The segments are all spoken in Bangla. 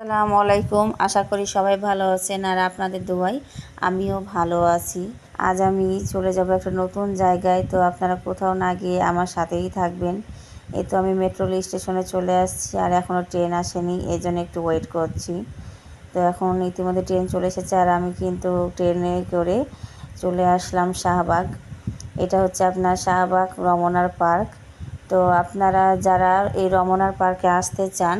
আসসালামু আলাইকুম। আশা করি সবাই ভালো আছেন আর আপনাদের দোয়াই আমিও ভালো আছি। আজ আমি চলে যাব একটা নতুন জায়গায়, তো আপনারা কোথাও না গিয়ে আমার সাথেই থাকবেন। এই তো আমি মেট্রো স্টেশনে চলে আসছি আর এখনও ট্রেন আসেনি, এই জন্য একটু ওয়েট করছি। তো এখন ইতিমধ্যে ট্রেন চলে এসেছে আর আমি কিন্তু ট্রেনে করে চলে আসলাম শাহবাগ। এটা হচ্ছে আপনার শাহবাগ রমনার পার্ক। তো আপনারা যারা এই রমনার পার্কে আসতে চান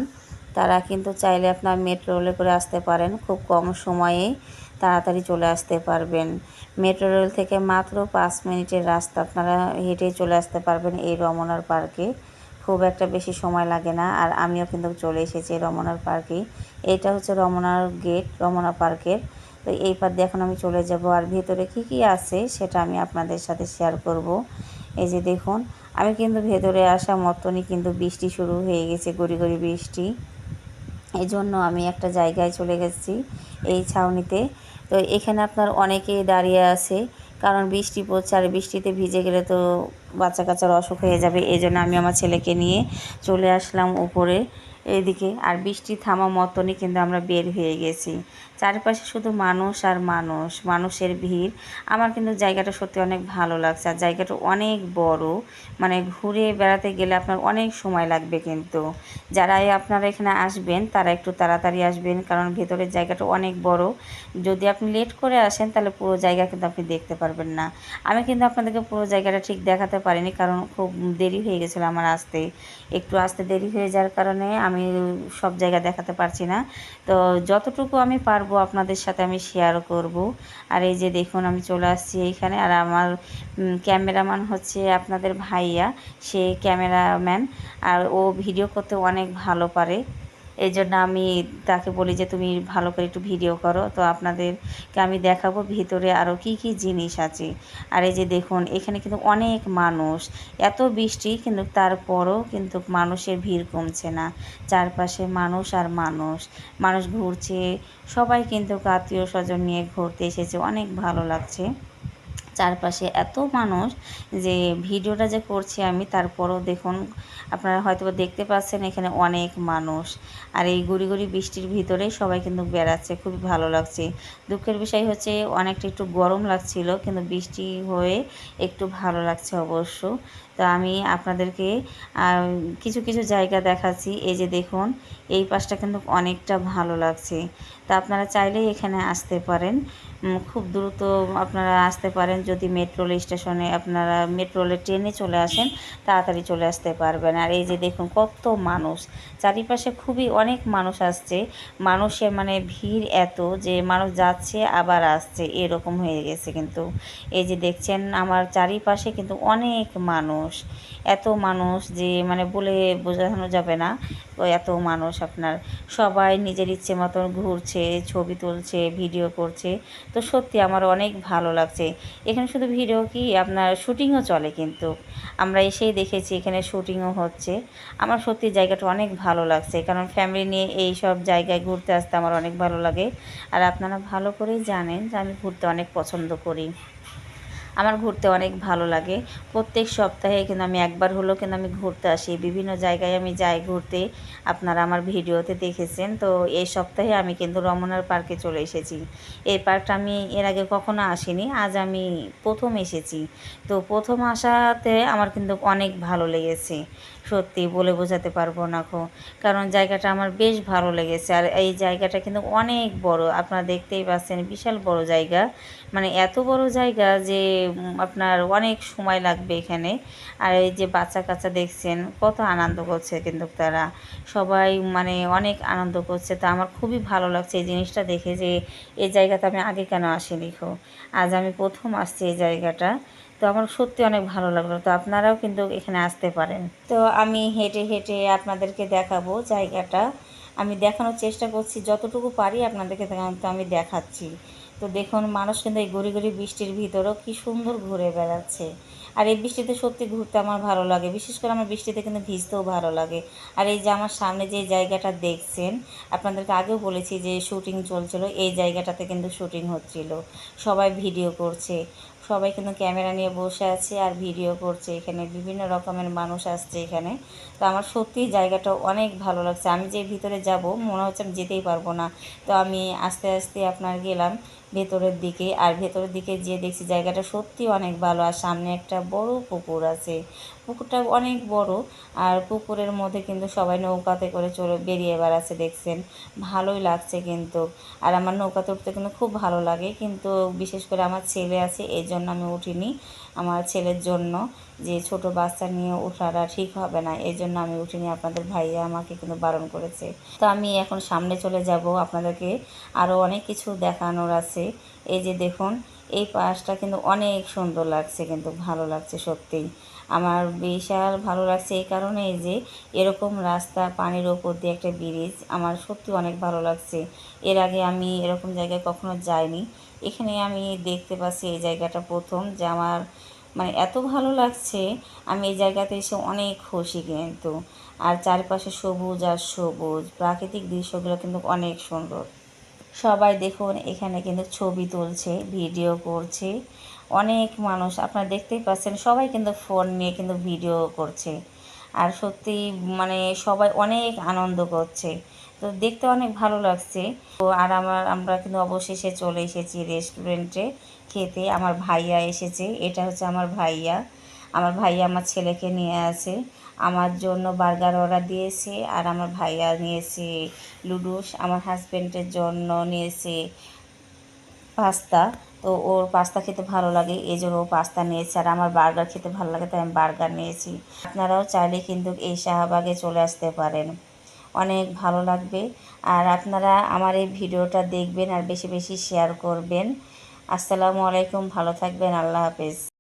তারা কিন্তু চাইলে আপনার মেট্রো রেলে করে আসতে পারেন। খুব কম সময়ে তাড়াতাড়ি চলে আসতে পারবেন। মেট্রো রেল থেকে মাত্র পাঁচ মিনিটের রাস্তা আপনারা হেঁটে চলে আসতে পারবেন এই রমনার পার্কে। খুব একটা বেশি সময় লাগে না। আর আমিও কিন্তু চলে এসেছি রমনার পার্কে এটা হচ্ছে রমনার গেট রমনা পার্কের। তো এই পার দিয়ে এখন আমি চলে যাব। আর ভেতরে কি কি আছে সেটা আমি আপনাদের সাথে শেয়ার করব। এই যে দেখুন, আমি কিন্তু ভেতরে আসা মতনই কিন্তু বৃষ্টি শুরু হয়ে গেছে, গড়ি গড়ি বৃষ্টি। এই জন্য আমি একটা জায়গায় চলে গেছি এই ছাউনিতে। তো এখানে আপনার অনেকেই দাঁড়িয়ে আছে, কারণ বৃষ্টি পড়ছে আর বৃষ্টিতে ভিজে গেলে তো বাচ্চা কাচ্চার অসুখ হয়ে যাবে এই জন্য আমি আমার ছেলেকে নিয়ে চলে আসলাম উপরে, এদিকে। আর বৃষ্টি থামা মতনই কিন্তু আমরা বের হয়ে গেছি। চারপাশে শুধু মানুষ আর মানুষ, মানুষের ভিড়। আমার কিন্তু জায়গাটা সত্যি অনেক ভালো লাগছে আর জায়গাটা অনেক বড়। মানে ঘুরে বেড়াতে গেলে আপনার অনেক সময় লাগবে কিন্তু। যারাই আপনারা এখানে আসবেন, তারা একটু তাড়াতাড়ি আসবেন কারণ ভেতরের জায়গাটা অনেক বড়। যদি আপনি লেট করে আসেন, তাহলে পুরো জায়গা কিন্তু আপনি দেখতে পারবেন না। আমি কিন্তু আপনাদেরকে পুরো জায়গাটা ঠিক দেখাতে পারিনি কারণ খুব দেরি হয়ে গেছিল আমার আসতে। একটু আসতে দেরি হয়ে যাওয়ার কারণে আমি সব জায়গা দেখাতে পারছি না। তো যতটুকু আমি পারব আপনাদের সাথে আমি শেয়ার করব। আর এই যে দেখুন, আমি চলে আসছি এইখানে। আর আমার ক্যামেরাম্যান হচ্ছে আপনাদের ভাইয়া, সে ক্যামেরাম্যান আর ও ভিডিও করতে অনেক ভালো পারে। এই জন্য আমি তাকে বলি যে তুমি ভালো করে একটু ভিডিও করো। তো আপনাদেরকে আমি দেখাবো ভিতরে আরও কি কি জিনিস আছে। আর এই যে দেখুন, এখানে কিন্তু অনেক মানুষ। এত বৃষ্টি, কিন্তু তারপরও কিন্তু মানুষের ভিড় কমছে না। চারপাশে মানুষ আর মানুষ। মানুষ ঘুরছে। সবাই কিন্তু আত্মীয় স্বজন নিয়ে ঘুরতে এসেছে। অনেক ভালো লাগছে। চারপাশে এত মানুষ যে ভিডিওটা যে করছি আমি, তারপরও দেখুন, আপনারা হয়তো দেখতে পাচ্ছেন এখানে অনেক মানুষ। আর এই গুড়ি গুড়ি বৃষ্টির ভিতরে সবাই কিন্তু বেড়াচ্ছে, খুবই ভালো লাগছে। দুঃখের বিষয় হচ্ছে অনেকটা একটু গরম লাগছিল, কিন্তু বৃষ্টি হয়ে একটু ভালো লাগছে অবশ্য। তো আমি আপনাদেরকে কিছু কিছু জায়গা দেখাচ্ছি। এই যে দেখুন, এই পাশটা কিন্তু অনেকটা ভালো লাগছে। তা আপনারা চাইলেই এখানে আসতে পারেন। খুব দ্রুত আপনারা আসতে পারেন যদি মেট্রো স্টেশনে আপনারা মেট্রো ট্রেনে চলে আসেন, তাড়াতাড়ি চলে আসতে পারবেন। আর এই যে দেখুন কত মানুষ, চারিপাশে খুবই অনেক মানুষ আসছে। মানুষের মানে ভিড় এত যে মানুষ যাচ্ছে আবার আসছে, এরকম হয়ে গেছে কিন্তু। এই যে দেখছেন আমার চারিপাশে কিন্তু অনেক মানুষ। এত মানুষ যে মানে বলে বোঝানো যাবে না। এত মানুষ আপনার সবাই নিজের ইচ্ছে মতন ঘুরছে, ছবি তুলছে ভিডিও করছে। তো সত্যি আমার অনেক ভালো লাগছে। এখানে শুধু ভিডিও কি, আপনার শুটিংও চলে কিন্তু। আমরা এসেই দেখেছি এখানে শুটিংও হচ্ছে। আমার সত্যি জায়গাটা অনেক ভালো লাগছে। কারণ ফ্যামিলি নিয়ে এই সব জায়গায় ঘুরতে আসতে আমার অনেক ভালো লাগে। আর আপনারা ভালো করেই জানেন যে আমি ঘুরতে অনেক পছন্দ করি। আমার ঘুরতে অনেক ভালো লাগে। প্রত্যেক সপ্তাহে কিন্তু আমি একবার হলেও কিন্তু আমি ঘুরতে আসি। বিভিন্ন জায়গায় আমি যাই ঘুরতে। আপনারা আমার ভিডিওতে দেখেছেন। তো এই সপ্তাহে আমি কিন্তু রমনার পার্কে চলে এসেছি। এই পার্কটা আমি এর আগে কখনো আসিনি। আজ আমি প্রথম এসেছি। তো প্রথম আসাতে আমার কিন্তু অনেক ভালো লেগেছে। সত্যি বলে বোঝাতে পারব না খো কারণ জায়গাটা আমার বেশ ভালো লেগেছে। আর এই জায়গাটা কিন্তু অনেক বড়, আপনারা দেখতেই পাচ্ছেন বিশাল বড় জায়গা। মানে এত বড় জায়গা যে আপনার অনেক সময় লাগবে এখানে। আর এই যে বাচ্চা কাচ্চা দেখছেন, কত আনন্দ করছে কিন্তু তারা। সবাই মানে অনেক আনন্দ করছে। তো আমার খুবই ভালো লাগছে এই জিনিসটা দেখে যে, এই জায়গাতে আমি আগে কেন আসিনি খো আজ আমি প্রথম আসছি এই জায়গাটা। তো আমার সত্যি অনেক ভালো লাগল। তো আপনারাও কিন্তু এখানে আসতে পারেন। তো আমি হেঁটে হেঁটে আপনাদেরকে দেখাবো জায়গাটা। আমি দেখানোর চেষ্টা করছি, যতটুকু পারি আপনাদেরকে তো আমি দেখাচ্ছি। তো দেখুন, মানুষ কিন্তু এই গড়ি গড়ি বৃষ্টির ভিতরেও কি সুন্দর ঘুরে বেড়াচ্ছে। আর এই বৃষ্টিতে সত্যি ঘুরতে আমার ভালো লাগে। বিশেষ করে আমার বৃষ্টিতে কিন্তু ভিজতেও ভালো লাগে। আর এই যে আমার সামনে যে জায়গাটা দেখছেন, আপনাদেরকে আগেও বলেছি যে শুটিং চলছিল, এই জায়গাটাতে কিন্তু শুটিং হচ্ছিল। সবাই ভিডিও করছে। সবাই কিন্তু ক্যামেরা নিয়ে বসে আছে আর ভিডিও করছে এখানে, বিভিন্ন রকমের মানুষ আসছে এখানে। তো আমার সত্যি জায়গাটা অনেক ভালো লাগছে। আমি যে ভিতরে যাব, মনে হচ্ছে আমি যেতেই পারব না। তো আমি আস্তে আস্তে আপনার গেলাম ভেতরের দিকে আর ভেতরের দিকে যেয়ে দেখছি জায়গাটা সত্যি অনেক ভালো আর সামনে একটা বড় পুকুর আছে। পুকুরটা অনেক বড় আর পুকুরের মধ্যে কিন্তু সবাই নৌকাতে করে চলে বেরিয়ে বেড়াচ্ছে দেখছেন। ভালোই লাগছে কিন্তু। আর আমার নৌকাতে উঠতে কিন্তু খুব ভালো লাগে। কিন্তু বিশেষ করে আমার ছেলে আছে, এই জন্য আমি উঠিনি। আমার ছেলের জন্য যে ছোট বাচ্চা নিয়ে ওঠাটা ঠিক হবে না, এই জন্য আমি উঠিনি। আপনাদের ভাইয়া আমাকে কিন্তু বারণ করেছে। তো আমি এখন সামনে চলে যাব। আপনাদেরকে আরও অনেক কিছু দেখানোর আছে। এই যে দেখুন এই পাশটা কিন্তু অনেক সুন্দর লাগছে, কিন্তু ভালো লাগছে সত্যিই আমার বিশাল ভালো লাগছে এই কারণে যে এরকম রাস্তা পানির ওপর দিয়ে একটা ব্রিজ আমার সত্যি অনেক ভালো লাগছে। এর আগে আমি এরকম জায়গায় কখনো যাইনি। এখানে আমি দেখতে পাচ্ছি এই জায়গাটা প্রথম যে আমার মানে এত ভালো লাগছে, আমি এই জায়গাতে এসে অনেক খুশি কিন্তু। আর চারপাশে সবুজ আর সবুজ, প্রাকৃতিক দৃশ্যগুলো কিন্তু অনেক সুন্দর। সবাই দেখুন, এখানে কিন্তু ছবি তুলছে, ভিডিও করছে। অনেক মানুষ, আপনারা দেখতেই পাচ্ছেন, সবাই কিন্তু ফোন নিয়ে কিন্তু ভিডিও করছে। আর সত্যি মানে সবাই অনেক আনন্দ করছে। তো দেখতে অনেক ভালো লাগছে। তো আর আমার, আমরা কিন্তু অবশেষে চলে এসেছি রেস্টুরেন্টে খেতে। আমার ভাইয়া এসেছে, এটা হচ্ছে আমার ভাইয়া। আমার ভাইয়া আমার ছেলেকে নিয়ে আছে। আমার জন্য বার্গার অর্ডার দিয়েছে আর আমার ভাইয়া নিয়েছে লুডুস আমার হাজব্যান্ডের জন্য নিয়েছে পাস্তা। তো ওর পাস্তা খেতে ভালো লাগে এই জন্য ও পাস্তা নিয়েছে আর আমার বার্গার খেতে ভালো লাগে, তাই আমি বার্গার নিয়েছি। আপনারাও চাইলে কিন্তু এই শাহবাগে চলে আসতে পারেন। অনেক ভালো লাগবে। আর আপনারা আমার এই ভিডিওটা দেখবেন আর বেশি বেশি শেয়ার করবেন। আসসালামু আলাইকুম, ভালো থাকবেন, আল্লাহ হাফেজ।